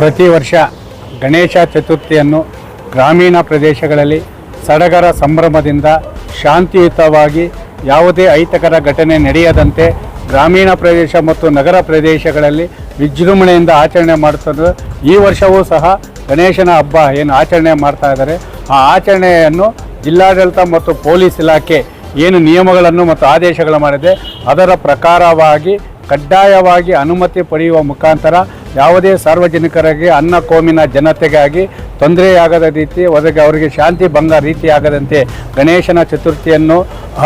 ಪ್ರತಿ ವರ್ಷ ಗಣೇಶ ಚತುರ್ಥಿಯನ್ನು ಗ್ರಾಮೀಣ ಪ್ರದೇಶಗಳಲ್ಲಿ ಸಡಗರ ಸಂಭ್ರಮದಿಂದ ಶಾಂತಿಯುತವಾಗಿ ಯಾವುದೇ ಅಹಿತಕರ ಘಟನೆ ನಡೆಯದಂತೆ ಗ್ರಾಮೀಣ ಪ್ರದೇಶ ಮತ್ತು ನಗರ ಪ್ರದೇಶಗಳಲ್ಲಿ ವಿಜೃಂಭಣೆಯಿಂದ ಆಚರಣೆ ಮಾಡುತ್ತದೆ ಈ ವರ್ಷವೂ ಸಹ ಗಣೇಶನ ಹಬ್ಬ ಏನು ಆಚರಣೆ ಮಾಡ್ತಾ ಇದ್ದಾರೆ. ಆ ಆಚರಣೆಯನ್ನು ಜಿಲ್ಲಾಡಳಿತ ಮತ್ತು ಪೊಲೀಸ್ ಇಲಾಖೆ ಏನು ನಿಯಮಗಳನ್ನು ಮತ್ತು ಆದೇಶಗಳು ಮಾಡಿದೆ. ಅದರ ಪ್ರಕಾರವಾಗಿ ಕಡ್ಡಾಯವಾಗಿ ಅನುಮತಿ ಪಡೆಯುವ ಮುಖಾಂತರ ಯಾವುದೇ ಸಾರ್ವಜನಿಕರಿಗೆ ಅನ್ನ ಕೋಮಿನ ಜನತೆಗಾಗಿ ತೊಂದರೆಯಾಗದ ರೀತಿ ಒದಗಿ ಅವರಿಗೆ ಶಾಂತಿ ಭಂಗ ರೀತಿಯಾಗದಂತೆ ಗಣೇಶನ ಚತುರ್ಥಿಯನ್ನು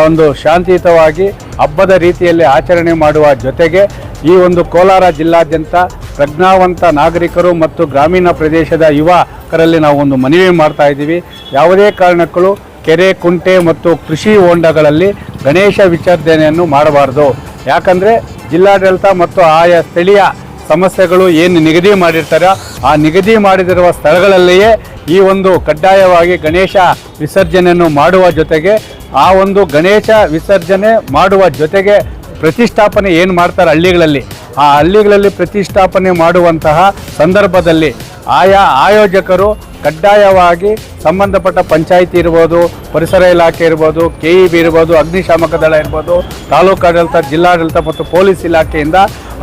ಒಂದು ಶಾಂತಿಯುತವಾಗಿ ಹಬ್ಬದ ರೀತಿಯಲ್ಲಿ ಆಚರಣೆ ಮಾಡುವ ಜೊತೆಗೆ ಈ ಒಂದು ಕೋಲಾರ ಜಿಲ್ಲಾದ್ಯಂತ ಪ್ರಜ್ಞಾವಂತ ನಾಗರಿಕರು ಮತ್ತು ಗ್ರಾಮೀಣ ಪ್ರದೇಶದ ಯುವಕರಲ್ಲಿ ನಾವು ಒಂದು ಮನವಿ ಮಾಡ್ತಾ ಇದ್ದೀವಿ. ಯಾವುದೇ ಕಾರಣಕ್ಕೂ ಕೆರೆ, ಕುಂಟೆ ಮತ್ತು ಕೃಷಿ ಹೊಂಡಗಳಲ್ಲಿ ಗಣೇಶ ವಿಸರ್ಜನೆಯನ್ನು ಮಾಡಬಾರ್ದು. ಯಾಕಂದರೆ ಜಿಲ್ಲಾಡಳಿತ ಮತ್ತು ಆಯಾ ಸ್ಥಳೀಯ ಸಮಸ್ಯೆಗಳು ಏನು ನಿಗದಿ ಮಾಡಿರ್ತಾರೆ ಆ ನಿಗದಿ ಮಾಡಿದಿರುವ ಸ್ಥಳಗಳಲ್ಲಿಯೇ ಈ ಒಂದು ಕಡ್ಡಾಯವಾಗಿ ಗಣೇಶ ವಿಸರ್ಜನೆಯನ್ನು ಮಾಡುವ ಜೊತೆಗೆ ಆ ಒಂದು ಗಣೇಶ ವಿಸರ್ಜನೆ ಮಾಡುವ ಜೊತೆಗೆ ಪ್ರತಿಷ್ಠಾಪನೆ ಏನು ಮಾಡ್ತಾರೆ ಹಳ್ಳಿಗಳಲ್ಲಿ? ಆ ಹಳ್ಳಿಗಳಲ್ಲಿ ಪ್ರತಿಷ್ಠಾಪನೆ ಮಾಡುವಂತಹ ಸಂದರ್ಭದಲ್ಲಿ ಆಯಾ ಆಯೋಜಕರು ಕಡ್ಡಾಯವಾಗಿ ಸಂಬಂಧಪಟ್ಟ ಪಂಚಾಯಿತಿ ಇರ್ಬೋದು, ಪರಿಸರ ಇಲಾಖೆ ಇರ್ಬೋದು ಕೆ ಇ ಬಿ ಇರ್ಬೋದು, ಅಗ್ನಿಶಾಮಕ ದಳ ಇರ್ಬೋದು, ತಾಲೂಕಾಡಳಿತ, ಜಿಲ್ಲಾಡಳಿತ ಮತ್ತು ಪೊಲೀಸ್ ಇಲಾಖೆಯಿಂದ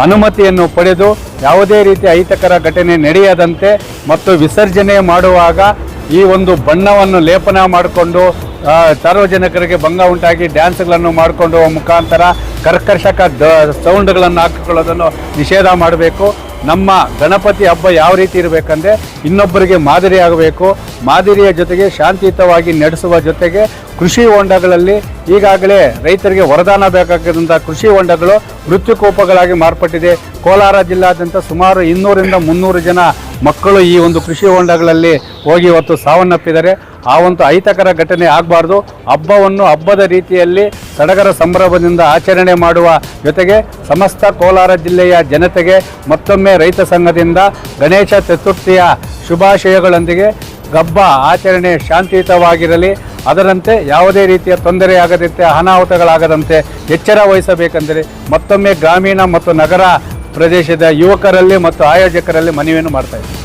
ಅನುಮತಿಯನ್ನು ಪಡೆದು ಯಾವುದೇ ರೀತಿ ಅಹಿತಕರ ಘಟನೆ ನಡೆಯದಂತೆ ಮತ್ತು ವಿಸರ್ಜನೆ ಮಾಡುವಾಗ ಈ ಒಂದು ಬಣ್ಣವನ್ನು ಲೇಪನ ಮಾಡಿಕೊಂಡು ಸಾರ್ವಜನಿಕರಿಗೆ ಭಂಗ ಉಂಟಾಗಿ ಡ್ಯಾನ್ಸ್ಗಳನ್ನು ಮಾಡಿಕೊಂಡು ಮುಖಾಂತರ ಕರ್ಕರ್ಷಕ ದ, ಸೌಂಡ್ಗಳನ್ನು ಹಾಕಿಕೊಳ್ಳೋದನ್ನು ನಿಷೇಧ ಮಾಡಬೇಕು. ನಮ್ಮ ಗಣಪತಿ ಹಬ್ಬ ಯಾವ ರೀತಿ ಇರಬೇಕಂದ್ರೆ ಇನ್ನೊಬ್ಬರಿಗೆ ಮಾದರಿ ಆಗಬೇಕು. ಮಾದರಿಯ ಜೊತೆಗೆ ಶಾಂತಿಯುತವಾಗಿ ನಡೆಸುವ ಜೊತೆಗೆ ಕೃಷಿ ಹೊಂಡಗಳಲ್ಲಿ ಈಗಾಗಲೇ ರೈತರಿಗೆ ವರದಾನ ಬೇಕಾಗಿದ್ದಂಥ ಕೃಷಿ ಹೊಂಡಗಳು ಮೃತ್ಯುಕೋಪಗಳಾಗಿ ಮಾರ್ಪಟ್ಟಿದೆ. ಕೋಲಾರ ಜಿಲ್ಲಾದ್ಯಂತ ಸುಮಾರು ಇನ್ನೂರಿಂದ ಮುನ್ನೂರು ಜನ ಮಕ್ಕಳು ಈ ಒಂದು ಕೃಷಿ ಹೊಂಡಗಳಲ್ಲಿ ಹೋಗಿ ಇವತ್ತು ಸಾವನ್ನಪ್ಪಿದ್ದಾರೆ ಆ ಒಂದು ಅಹಿತಕರ ಘಟನೆ ಆಗಬಾರ್ದು. ಹಬ್ಬವನ್ನು ಹಬ್ಬದ ರೀತಿಯಲ್ಲಿ ಸಡಗರ ಸಂಭ್ರಮದಿಂದ ಆಚರಣೆ ಮಾಡುವ ಜೊತೆಗೆ ಸಮಸ್ತ ಕೋಲಾರ ಜಿಲ್ಲೆಯ ಜನತೆಗೆ ಮತ್ತೊಮ್ಮೆ ರೈತ ಸಂಘದಿಂದ ಗಣೇಶ ಚತುರ್ಥಿಯ ಶುಭಾಶಯಗಳೊಂದಿಗೆ ಗಬ್ಬ ಆಚರಣೆ ಶಾಂತಿಯುತವಾಗಿರಲಿ. ಅದರಂತೆ ಯಾವುದೇ ರೀತಿಯ ತೊಂದರೆಯಾಗದಂತೆ ಅನಾಹುತಗಳಾಗದಂತೆ ಎಚ್ಚರ ವಹಿಸಬೇಕೆಂದರೆ ಮತ್ತೊಮ್ಮೆ ಗ್ರಾಮೀಣ ಮತ್ತು ನಗರ ಪ್ರದೇಶದ ಯುವಕರಲ್ಲಿ ಮತ್ತು ಆಯೋಜಕರಲ್ಲಿ ಮನವಿಯನ್ನು ಮಾಡ್ತಾ ಇದ್ದೀವಿ